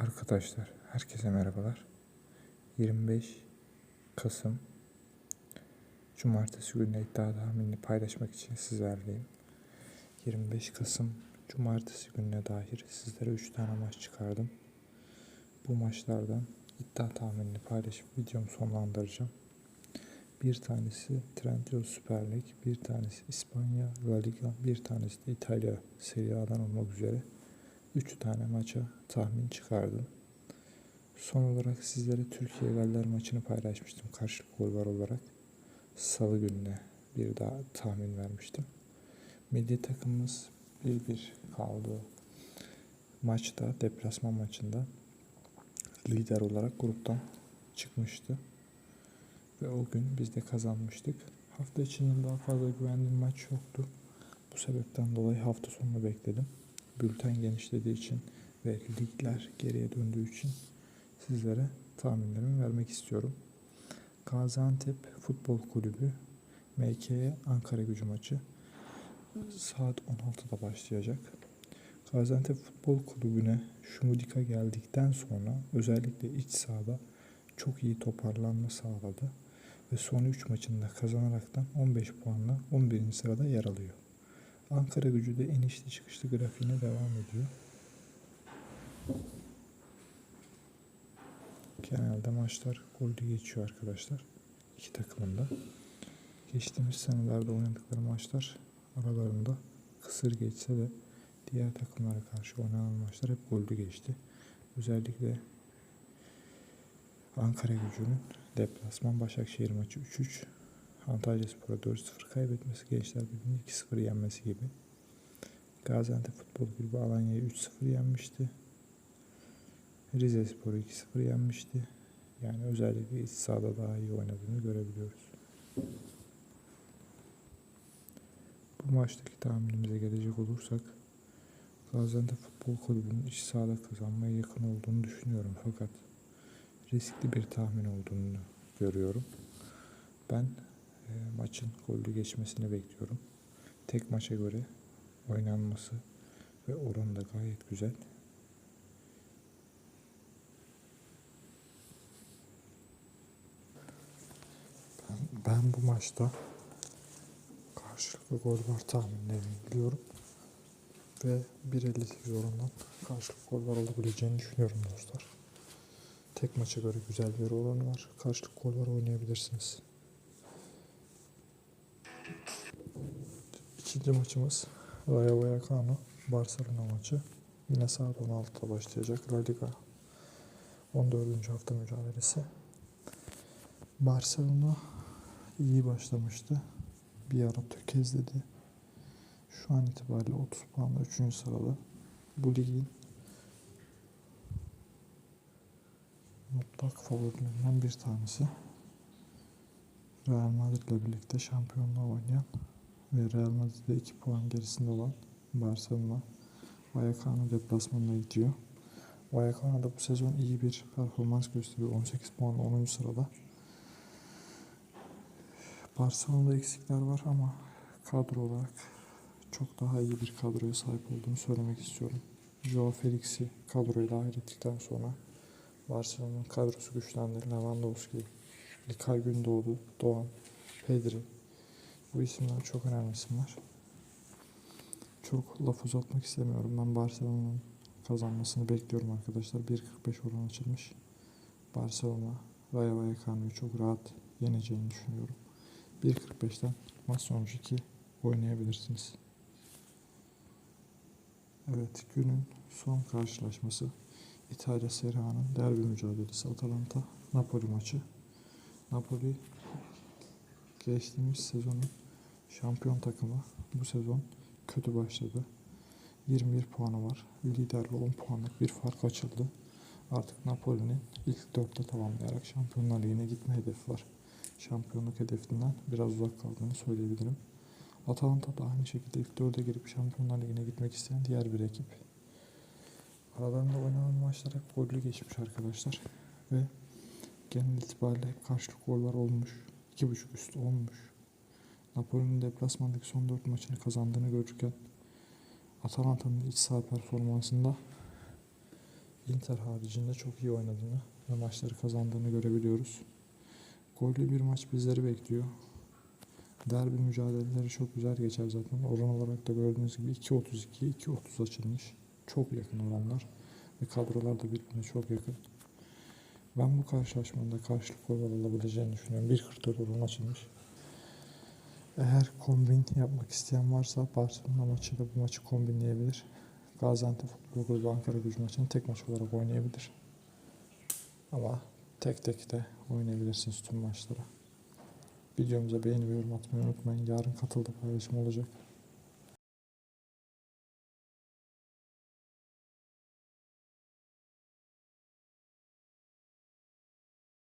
Arkadaşlar, herkese merhabalar. 25 Kasım Cumartesi günü iddia tahminini paylaşmak için sizlerleyim. 25 Kasım Cumartesi gününe dair sizlere 3 tane maç çıkardım. Bu maçlardan iddia tahminini paylaşıp videomu sonlandıracağım. Bir tanesi Trendyol Süper Lig, bir tanesi İspanya La Liga, bir tanesi de İtalya Serie A'dan olmak üzere 3 tane maça tahmin çıkardım. Son olarak sizlere Türkiye Galler maçını paylaşmıştım karşılık gol var olarak. Salı gününe bir daha tahmin vermiştim. Milli takımımız 1-1 kaldı. Maçta, deplasman maçında lider olarak gruptan çıkmıştı. Ve o gün biz de kazanmıştık. Hafta içinden daha fazla güvendiğim maç yoktu. Bu sebepten dolayı hafta sonunu bekledim. Bülten genişlediği için ve ligler geriye döndüğü için sizlere tahminlerimi vermek istiyorum. Gaziantep Futbol Kulübü MK'ye Ankara gücü maçı saat 16'da başlayacak. Gaziantep Futbol Kulübü'ne Şumudika geldikten sonra özellikle iç sahada çok iyi toparlanma sağladı ve son 3 maçında kazanaraktan 15 puanla 11. sırada yer alıyor. Ankara gücü de inişli çıkışlı grafiğine devam ediyor. Genelde maçlar gollü geçiyor arkadaşlar. İki takımında. Geçtiğimiz senelerde oynadıkları maçlar aralarında kısır geçse de diğer takımlara karşı oynanan maçlar hep gollü geçti. Özellikle Ankara gücünün deplasman Başakşehir maçı 3-3, Antalya Spor'a 4-0 kaybetmesi, Gençler Birliği'ni 2-0 yenmesi gibi. Gaziantep Futbol Kulübü Alanya'yı 3-0 yenmişti. Rize Spor'u 2-0 yenmişti. Yani özellikle iç sahada daha iyi oynadığını görebiliyoruz. Bu maçtaki tahminimize gelecek olursak Gaziantep Futbol Kulübü'nün iç sahada kazanmaya yakın olduğunu düşünüyorum fakat riskli bir tahmin olduğunu görüyorum. Ben maçın gollü geçmesini bekliyorum. Tek maça göre oynanması ve oranı da gayet güzel. Ben, ben bu maçta karşılıklı gol var tahminlerini biliyorum. Ve 1.58 orandan karşılıklı gol var olabileceğini düşünüyorum dostlar. Tek maça göre güzel bir oranı var. Karşılıklı gol var oynayabilirsiniz. İkinci maçımız Rayo Vallecano Barcelona maçı. Yine saat 16'da başlayacak La Liga 14. hafta mücadelesi. Barcelona iyi başlamıştı. Bir ara tökezledi. Şu an itibariyle 30 puanla 3. sırada. Bu ligin mutlak favorilerinden bir tanesi. Real Madrid ile birlikte şampiyonluğa oynayan ve Real Madrid'de 2 puan gerisinde olan Barcelona Vallecano deplasmanına gidiyor. Vallecano da bu sezon iyi bir performans gösteriyor. 18 puanla 10. sırada. Barcelona'da eksikler var ama kadro olarak çok daha iyi bir kadroya sahip olduğunu söylemek istiyorum. Joao Felix'i kadroya dahil ettikten sonra Barcelona'nın kadrosu güçlendi. Lewandowski, İlkay Gündoğdu, Doğan, Pedri. Bu isimler çok önemli isimler. Çok laf uzatmak istemiyorum. Ben Barcelona'nın kazanmasını bekliyorum arkadaşlar. 1.45 oran açılmış. Barcelona Rayo Vallecano'yu çok rahat yeneceğini düşünüyorum. 1.45'ten maç sonucu 2 oynayabilirsiniz. Evet günün son karşılaşması İtalya Serie derbi mücadelesi Atalanta Napoli maçı. Napoli geçtiğimiz sezonun şampiyon takımı bu sezon kötü başladı. 21 puanı var. Liderle 10 puanlık bir fark açıldı. Artık Napoli'nin ilk dörtte tamamlayarak Şampiyonlar Ligi'ne gitme hedefi var. Şampiyonluk hedefinden biraz uzak kaldığını söyleyebilirim. Atalanta da aynı şekilde ilk dörde girip Şampiyonlar Ligi'ne gitmek isteyen diğer bir ekip. Aralarında oynanan maçlar hep gollü geçmiş arkadaşlar. Ve genel itibariyle hep karşılık goller olmuş. 2.5 üstü olmuş. Napoli'nin deplasmandaki son 4 maçını kazandığını görürken Atalanta'nın iç saha performansında Inter haricinde çok iyi oynadığını ve maçları kazandığını görebiliyoruz. Gollü bir maç bizleri bekliyor. Derbi mücadeleleri çok güzel geçer zaten. Oran olarak da gördüğünüz gibi 2.32, 2.30 açılmış. Çok yakın oranlar. Ve kadrolar da birbirine çok yakın. Ben bu karşılaşmada karşılık gol alabileceğini düşünüyorum. 1.44 oran açılmış. Eğer kombin yapmak isteyen varsa Barcelona maçıyla bu maçı kombinleyebilir. Gaziantep Futbol Kulübü Ankara gücü maçını tek maç olarak oynayabilir. Ama tek tek de oynayabilirsiniz tüm maçlara. Videomuza beğeni ve yorum atmayı unutmayın. Yarın katıldı paylaşım olacak.